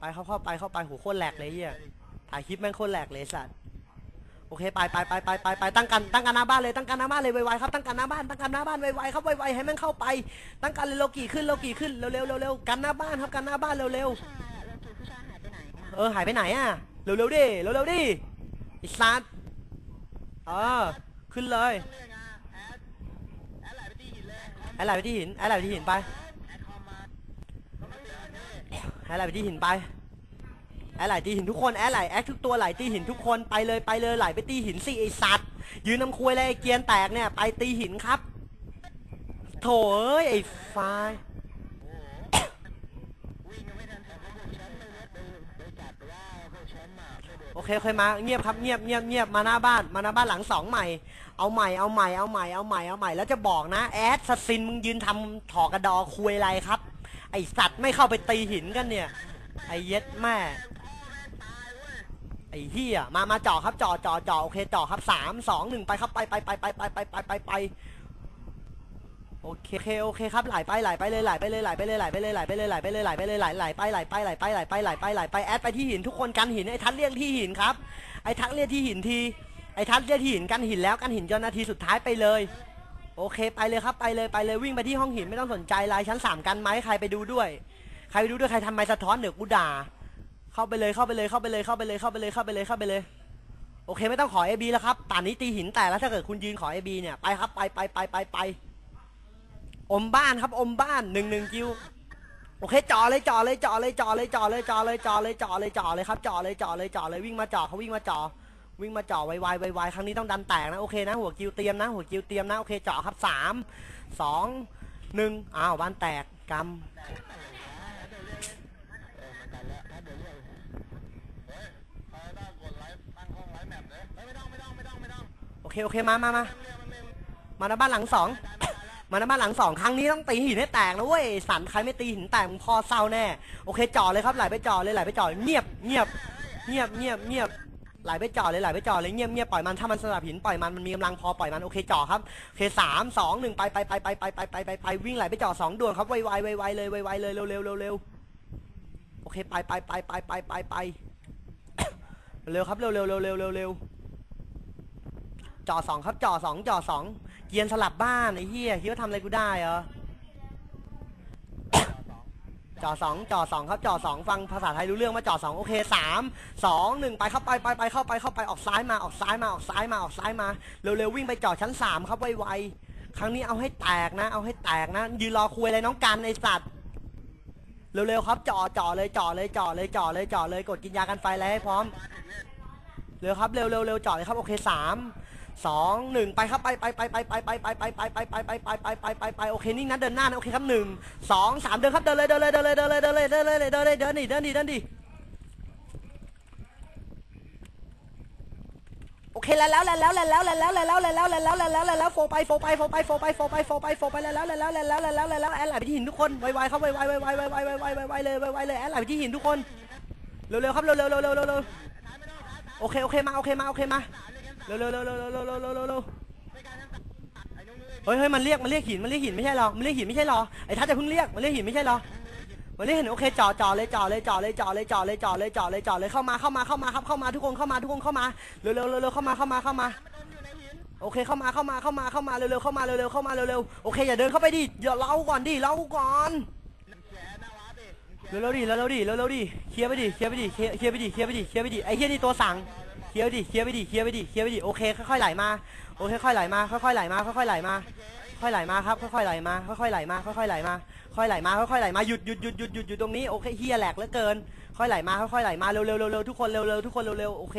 ไปเข้าเข้าไปเข้าไปหัวโคตรแหลกเลยเฮียถ่ายคลิปแม่งโคตรแหลกเลยสัตว์โอเคไปไปไปไปไปไปตั้งกันตั้งกันหน้าบ้านเลยตั้งกันหน้าบ้านเลยไวๆครับตั้งกันหน้าบ้านตั้งกันหน้าบ้านไวๆครับไวๆให้แม่งเข้าไป ตั้งกันเลยโลกี่ขึ้นโลกี่ขึ้นเร็วๆเร็วๆกันหน้าบ้านครับกันหน้าบ้านเร็วๆเออหายไปไหนอะเร็วๆดิเร็วๆดิไอ้สัตว์เออขึ้นเลยแอดไหลไปที่หินแอดไหลไปที่หินไป แอดไหลไปที่หินไปแอร์ไหลตีหินทุกคนแอร์ไหลแอคทุกตัวไหลตีหินทุกคนไปเลยไปเลยไหลไปตีหินสิไอสัตว์ยืนน้ำคุยเลยไอเกียนแตกเนี่ยไปตีหินครับ โถเอ้ยไอไฟโอเคโอเคมาเงียบครับเงียบเงียบเงียบมาหน้าบ้านมาหน้าบ้านหลังสองใหม่ เอาใหม่เอาใหม่เอาใหม่เอาใหม่เอาใหม่แล้วจะบอกนะแอดซัสซินมึงยืนทำถอกระดอคุยอะไรครับ ไอสัตว์ไม่เข้าไปตีหินกันเนี่ย ไอเย็ดแม่ ไอเฮียมามาจ่อครับจ่อจ่อจ่อโอเคจ่อครับสามสองหนึ่งไปครับไปไปไปไปไปไปไปไปไปโอเคโอเคโอเคครับไหลไปไหลไปเลยไหลไปเลยไหลไปเลยไหลไปเลยไหลไปเลยไหลไปเลยไหลไปเลยไหลไหลไปไหลไปไหลไปไหลไปไหลไปไหลไปแอดไปที่หินทุกคนกันหินไอ้ทัดเรียกที่หินครับไอ้ทัดเรียกที่หินทีไอ้ทัดเรียกที่หินกันหินแล้วกันหินจนนาทีสุดท้ายไปเลย โอเคไปเลยครับไปเลยไปเลยวิ่งไปที่ห้องหินไม่ต้องสนใจลายชั้นสามกันไหมใครไปดูด้วย ใครไปดูด้วยใครทำไมสะท้อนเดี๋ยวกูด่า เข้าไปเลยเข้าไปเลยเข้าไปเลยเข้าไปเลยเข้าไปเลยเข้าไปเลยเข้าไปเลย โอเคไม่ต้องขอ AB แล้วครับป่านนี้ตีหินแตกแล้วถ้าเกิดคุณยืนขอ AB เนี่ยไปครับไปไปไปไปไปอมบ้านครับอมบ้านหนึ่งหนึ่งคิวโอเคจ่อเลยจ่อเลยจ่อเลยจ่อเลยจ่อเลยจ่อเลยจ่อเลยจ่อเลยจ่อเลยครับจ่อเลยจ่อเลยจ่อเลยวิ่งมาจ่อเขาวิ่งมาจ่อ วิ่งมาเจ่อไวไวไวไวครั้งนี้ต้องดันแตกนะโอเคนะหัวคิวเตรียมนะหัวคิวเตรียมนะโอเคเจ่อครับสามสองหนึ่งอ้าวบ้านแตกกำโอเคโอเคมามามามาหน้าบ้านหลังสองมาหน้าบ้านหลังสองครั้งนี้ต้องตีหินให้แตกนะเว้ยสันใครไม่ตีหินแตกมึงพอเศร้าแน่โอเคจ่อเลยครับไหลไปจ่อเลยไหลไปจ่อเงียบเงียบเงียบเงียบเงียบ ไหลไปจ่อเลยไหลไปจ่อเลยเงียบเงียบปล่อยมันถ้ามันสลับหินปล่อยมันมันมีกำลังพอปล่อยมันโอเคจ่อครับโอเคสามสองหนึ่งไปไปไปไปไปไปไปไปไปวิ่งไหลไปจ่อสองดวนครับไวไวไวไวเลยไวไวเลยเร็วเร็วเร็วเร็วโอเคไปไปไปไปไปไปไปเร็วครับเร็วเร็วเร็วเร็วเร็วเร็วจ่อสองครับจ่อสองจ่อสองเกียนสลับบ้านไอ้เหี้ยคิดว่าทำอะไรกูได้เหรอ จ่อสองจ่อสองครับจ่อสองฟังภาษาไทยรู้เรื่องว่าจ่อสองโอเคสามสองหนึ่งไปเข้าไปไปไปเข้าไปเข้าไปออกซ้ายมาออกซ้ายมาออกซ้ายมาออกซ้ายมาเร็วๆวิ่งไปจ่อชั้นสามครับไวๆครั้งนี้เอาให้แตกนะ เอาให้แตกนะยืนรอคุยอะไรน้องกันไอสัตว์เร็วๆครับจ่อจ่อเลยจ่อเลยจ่อเลยจ่อเลยจ่อเลยกดกินยากันไฟอะไรให้พร้อมเร็วครับเร็วเร็วเร็วจ่อเลยครับโอเคสาม สองหนึ่งไปครับไปไปไปไปไปไปไปไปไปไปไปไปไปไปไปไปไปโอเคนิ่งนะเดินหน้านะโอเคครับหนึ่งสองสามเดินครับเดินเลยเดินเลยเดินเลยเดินเลยเดินเลยเดินเลยเดินเลยเดินดิเดินดิเดินดิโอเคแล้วแล้วแล้วแล้วแล้วแล้วแล้วแล้วแล้วแล้วแล้วแล้วแล้วแล้วแล้วโฟไปโฟไปโฟไปโฟไปโฟไปโฟไปโฟไปแล้วแล้วแล้วแล้วแล้วแล้วแล้วแล้วแอดไหลไปที่หินทุกคนไวๆครับไวๆไวๆไวๆไวๆไวๆไวๆไวๆเลยไวๆเลยแอดไหลไปที่หินทุกคนเร็วๆครับเร็วๆเร็วๆเร็วๆเร็วๆโอเคโอเคมาโอเคมาโอเคมา เร็วเร็วเร็วเร็วเร็วเร็วเร็วเฮ้ยเฮ้ยมันเรียกมันเรียกหินมันเรียกหินไม่ใช่หรอมันเรียกหินไม่ใช่หรอไอ้ทัศจะเพิ่งเรียกมันเรียกหินไม่ใช่หรอมันเรียกหินโอเคจ่อจ่อเลยจ่อเลยจ่อเลยจ่อเลยจ่อเลยจ่อเลยจ่อเลยจ่อเลยเข้ามาเข้ามาเข้ามาครับเข้ามาทุกคนเข้ามาทุกคนเข้ามาเร็วๆเร็วเข้ามาเข้ามาเข้ามาโอเคเข้ามาเข้ามาเข้ามาเข้ามาเร็วๆเข้ามาเร็วๆเข้ามาเร็วๆโอเคอย่าเดินเข้าไปดิอย่าเล่าก่อนดิเล่าก่อนเร็วๆดิเร็วๆดิเร็วๆดิเคลียร์ไปดิเคลียร์ไปดิเคียร์เคลียร์ไปดิเคลียร์ไปดิเคลียร์ไปดิไอ้เฮียนี่ตัวสั่ง เคลียร์ไปดิเคลียร์ไปดิเคลียร์ไปดิเคลียร์ไปดิโอเคค่อยๆไหลมาโอเคค่อยๆไหลมาค่อยๆไหลมาค่อยๆไหลมาค่อยไหลมาครับค่อยๆไหลมาค่อยๆไหลมาค่อยๆไหลมาค่อยไหลมาค่อยๆไหลมาหยุดหยุดหยุดหยุดหยุดหยุดตรงนี้โอเคเฮียแหลกเหลือเกิน ค่อยไหลมาค่อยๆไหลมาเร็วๆเร็วๆทุกคนเร็วๆทุกคนเร็วๆโอเค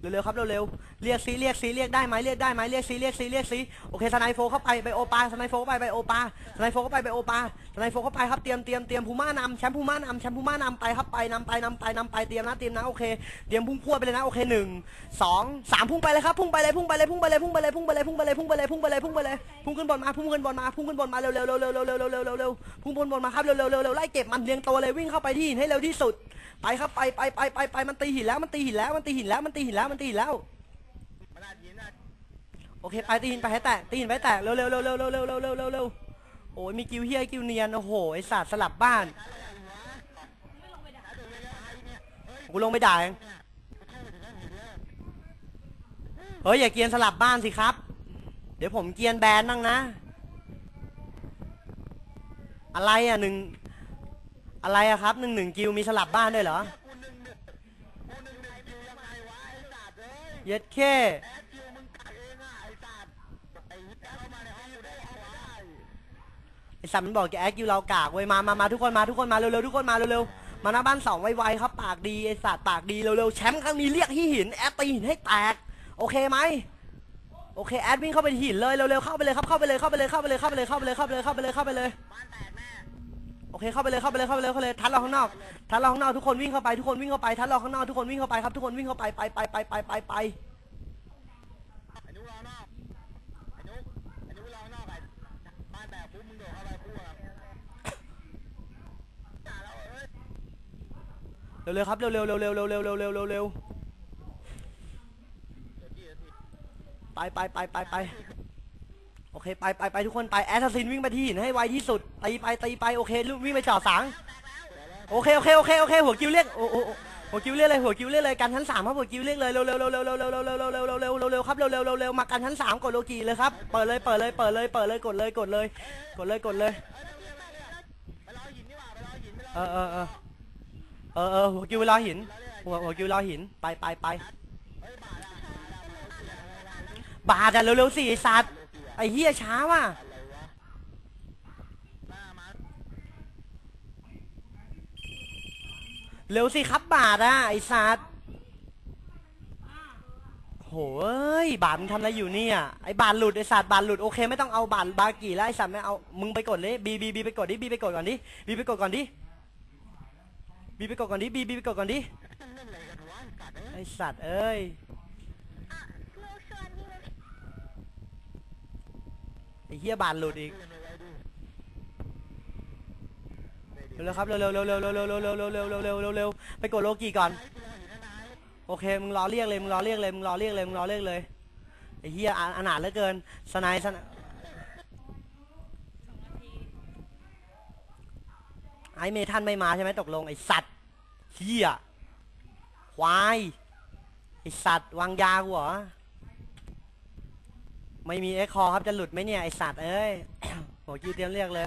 เร็วๆครับเร็วๆเรียกซีเรียกซีเรียกได้ไหมเรียกได้ไหมเรียกซีเรียกซีเรียกซีโอเคสไนโฟเข้าไปไปโอปาสไนโฟเข้าไปไปโอปาสไนโฟเข้าไปไปโอปาสไนโฟเข้าไปครับเตรียมเตรียมเตรียมพูม่านำแชมป์พูม่านำแชมป์พูม่านำไปครับไปนำไปนำไปนำไปเตรียมนะเตรียมนะโอเคเตรียมพุ่งพวดไปเลยนะโอเคหนึ่งสองสามพุ่งไปเลยครับพุ่งไปเลยพุ่งไปเลยพุ่งไปเลยพุ่งไปเลยพุ่งไปเลยพุ่งไปเลยพุ่งไปเลยพุ่งไปเลยพุ่งไปเลยพุ่งขึ้นบนมาพุ่งขึ้นบนมาพุ่งขึ้นบนมาเร็วๆเร็วๆเร็วๆเร็วๆเร็วๆเร็วเร็วพุ่งบนบนมาครับเร็วเร็วๆเร็วๆไล่เก็บมันเรียงตัวเลยวิ่งเข้าไปที่หินให้เร็วที่สุดไปครับไปไปไปไปไปมันตีหินแล้วมันตีหินแล้วมันตีหินแล้วมันตีหินแล้วมันตีหินแล้วโอเคไปตีหินไปให้แตกตีหินไปให้แตกเร็วเร็วเร็วเร็วเร็วเร็วเร็วเร็วเร็วโอ้ยมีกิวเฮียกิวเนียนโอ้โหไอสัตว์สลับบ้านกูลงไปด่าเองเฮ้ยอย่าเกียนสลับบ้านสิครับ เดี๋ยวผมเกียนแบนบ้างนะ อะไรอะหนึ่ง อะไรอะครับหนึ่งหนึ่งกิวมีสลับบ้านด้วยเหรอเย็ดเคไอ้สัตว์ไอ้เหี้ยเข้ามาในห้องกูได้เอาได้ไอสัตว์มันบอกแกแอคกิวเรากากเว้ยมามามาทุกคนมาทุกคนมาเร็วๆทุกคนมาเร็วๆมาหน้าบ้านสองไวๆครับปากดีไอสัตว์ปากดีเร็วๆแชมป์ครั้งนี้เรียกที่หินแอดตีหินให้แตกโอเคไหมโอเคแอดวิ่งเข้าไปหินเลยเร็วๆเข้าไปเลยครับเข้าไปเลยเข้าไปเลยเข้าไปเลยเข้าไปเลยเข้าไปเลยเข้าไปเลยเข้าไปเลยเข้าไปเลย โอเคเข้าไปเลยเข้าไปเลยเข้าไปเลยเข้าเลยทัดเราข้างนอกทัดเราข้างนอกทุกคนวิ่งเข้าไปทุกคนวิ่งเข้าไปทัดเราข้างนอกทุกคนวิ่งเข้าไปครับทุกคนวิ่งเข้าไปไปไปไปไปไปไปอนุรอนอกไอ้นุ๊กไอ้นุ๊กรอนอกไอ้บ้านแตกปุ๊บมึงโดดเข้าไปคู่อะจ่าแล้วเอ้ยเร็วๆครับเร็วๆเร็วๆเร็วๆเร็วๆเร็วๆเร็วๆเร็วๆเร็วๆไปไปไปไปไป โอเคไปไปไปทุกคนไปแอสซัสซินวิ่งไปที่หินให้ไวที่สุดตีไปตีไปโอเควิ่งไปจ่อสางโอเคโอเคโอเคโอเคหัวกิ้วเรียกโอ้โอโอหัวกิ้วเรียกเลยหัวกิ้วเรียกเลยกันชั้นสามครับหัวกิ้วเรียกเลยเร็วเร็วเร็วเร็วเร็วเร็วเร็วเร็วเร็วเร็วเร็วเร็วเร็วเร็วครับเร็วเร็วเร็วเร็วมากันชั้นสามกดโลกีเลยครับเปิดเลยเปิดเลยเปิดเลยเปิดเลยกดเลยกดเลยกดเลยกดเลยไปรอหินดีกว่าไปรอหินไปรอเออเออเออเออเออหัวกิ้วรอหินหัวหัวกิ้วรอหินไปไปไปเฮ้ยบาดอะบาดอะเร็วสิไอ้สัตว์ ไอ้เฮียช้าว่ะเร็วสิครับบาดอะไอ้สัตว์โหยบาดมึงทำอะไรอยู่เนี่ยไอ้บาดหลุดไอ้สัตว์บาดหลุดโอเคไม่ต้องเอาบาดบากี่แล้วไอ้สัตว์ไม่เอามึงไปกดเลยบีบีบีไปกดดิบีไปกดก่อนดิบีไปกดก่อนดิบีไปกดก่อนดิบีบีไปกดก่อนดิไรกันวะกัดเอ้ยไอ้สัตว์เอ้ย อ้เฮียบาดหลุดอีกเล่นอะไรดูเร็วๆครับเร็วๆเร็วๆเร็วๆเร็วๆเร็วๆเร็วๆเร็วๆเร็วๆเร็วเร็วเร็วไปกดโลกีก่อน โอเคมึงรอเรียกเลยมึงรอเรียกเลยมึงรอเรียกเลยมึงรอเรียกเลยไอ้เฮียอะอนาถเหลือเกินสไนด์สไนด์ไอ้เมทันไม่มาใช่ไหมตกลงไอ้สัตว์เฮียควายไอ้สัตว์วางยากูเหรอ ไม่มีเอ็กคอครับจะหลุดไหมเนี่ยไอสัตว์เอ้ย โหคิวเตรียมเรียกเลย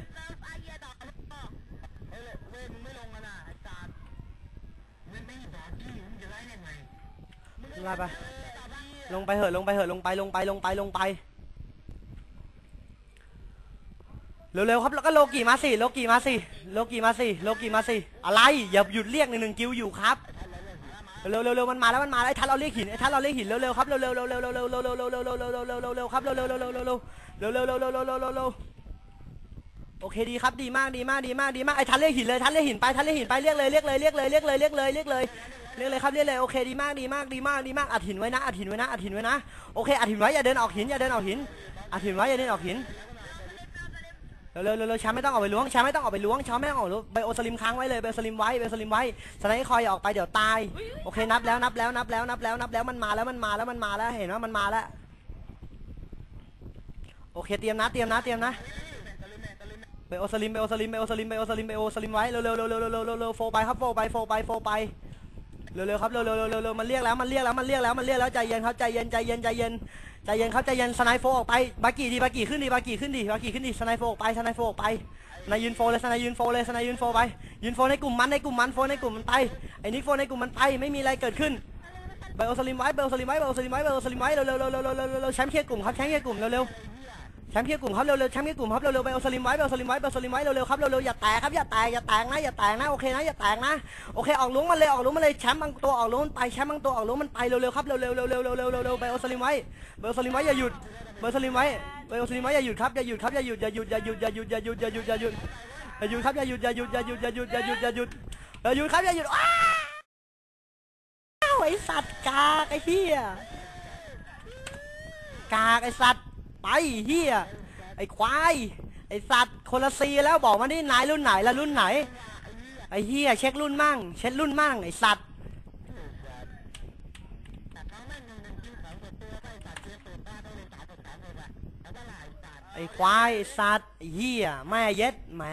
ลงไอ้สัตว์มึงไม่บอกที่มึงจะไล่ยังไงลาไป ลงไปเหอะลงไปเหอะลงไปลงไปลงไปลงไป เร็วๆครับแล้วก็โลกีมาสิโลกีมาสิโลกีมาสิโลกีมาสิอะไรอย่าหยุดเรียกหนึ่งหนึ่งกิวอยู่ครับ เร็วๆเร็วมันมาแล้วมันมาแล้วไอ้ทัดเราเรียกหินไอ้ทัดเราเรียกหินเร็วๆครับเร็วๆเร็วๆเร็วๆเร็วเร็วเร็วเร็วเร็วเร็วเร็วเร็วเร็วครับเร็วๆเร็วๆเร็วๆเร็วเร็วเร็วเร็วเร็วเร็วเร็วเร็วโอเคดีครับดีมากดีมากดีมากดีมากไอ้ทัดเรียกหินเลยทัดเรียกหินไปทัดเรียกหินไปเรียกเลยเรียกเลยเรียกเลยเรียกเลยเรียกเลยเรียกเลยเรียกเลยครับเรียกเลยโอเคดีมากดีมากดีมากดีมากอัดหินไว้นะอัดหินไว้นะอัดหินไว้นะโอเคอัดหินไว้อย่าเดินออกหินอย่าเดินออกหินอัดหินไว้อย่าเดินออกหิน เร็วเร็วเร็วช้าไม่ต้องออกไปล้วงช้าไม่ต้องออกไปล้วงช้าไม่ต้องออกล้วงไบโอสลิมค้างไว้เลยไบโอสลิมไว้ไบโอสลิมไว้สไนค์คอยออกไปเดี๋ยวตายโอเคนับแล้วนับแล้วนับแล้วนับแล้วนับแล้วมันมาแล้วมันมาแล้วมันมาแล้วเห็นว่ามันมาแล้วโอเคเตรียมนะเตรียมนะเตรียมนะไบโอสลิมไบโอสลิมไบโอสลิมไบโอสลิมไบโอสลิมไว้เร็วเร็วเร็วเร็วเร็วเร็วโฟไปครับโฟไปโฟไปโฟไปเร็วเร็วครับเร็วเร็วเร็วเร็วมันเรียกแล้วมันเรียกแล้วมันเรียกแล้วมันเรียกแล้วใจเย็นครับใจเย็นใจเย็นใจเย็น ใจเย็นครับใจเย็นสไนด์โฟออกไปบากีดีบากีขึ้นดีบากีขึ้นดีบากีขึ้นดีสไนด์โฟออกไปสไนด์โฟออกไปนายยืนโฟเลยสนายยืนโฟเลยสนายยืนโฟไปยืนโฟในกลุ่มมันในกลุ่มมันโฟในกลุ่มมันไปไอ้นิกโฟในกลุ่มมันไปไม่มีอะไรเกิดขึ้นเบลสลิมไว้เบลสลิมไว้เบลสลิมไว้เบลสลิมไว้เร็วเร็วเร็วเร็วเร็วเร็วเร็วแชมป์เคลียร์กลุ่มครับแชมป์เคลียร์กลุ่มเร็วเร็ว ชมป์เคลียร์กลุ่มครับเร็วเร็วแชมป์เคลียร์กลุ่มครับเร็วเร็วเบลสลิมไว้เบลสลิมไว้เบลสลิมไว้เร็วเร็วครับเร็วเร็วอย่าแตกครับอย่าแตกอย่าแตกนะอย่าแตกนะโอเคนะอย่าแตกนะโอเคออกลุ้งมันเลยออกลุ้งมันเลยแชมป์บางตัวออกลุ้งมันไปแชมป์บางตัวออกลุ้งมันไปเร็วเร็วครับเร็วเร็วเร็วเร็วเร็วเร็วเร็วเร็วเบลสลิมไว้เบลสลิมไว้อย่าหยุดเบลสลิมไว้เบลสลิมไว้อย่าหยุดครับอย่าหยุดครับอย่าหยุดอย่าหยุดอย่าหยุดอย่าหยุดอย่าหยุดอย่าหยุดอย่าหยุดอย่าหยุดครับอย่าหยุดอย่าหยุดอย่าหยุดอย่าหยุดอย่าหยุดอย่าหยุดอย่าหยุดครับอย่าหยุดอ้าวไอสัตว์กากไอ้เหี้ยกากไอสัตว์ ไปเฮียไอควายไอสัตว์คนละซีแล้วบอกมาดินายรุ่นไหนละรุ่นไหน ไอเฮียเช็ครุ่นมั่ง เช็ครุ่นมั่งไอสัตว์ไอ้ควายไอสัตว์ไอเฮียแม่เย็ดแหม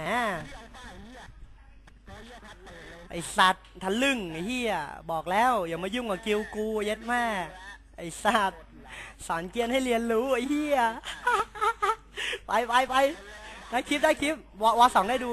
ไอไอสัตว์ทะลึ่งไอเฮียบอกแล้วอย่ามายุ่งกับกิลกูเย็ดแม่ไอสัตว์ สอนเกียนให้เรียนรู้ไอ้เฮียไปไปไปได้คลิปได้คลิปวอวอสองได้ดู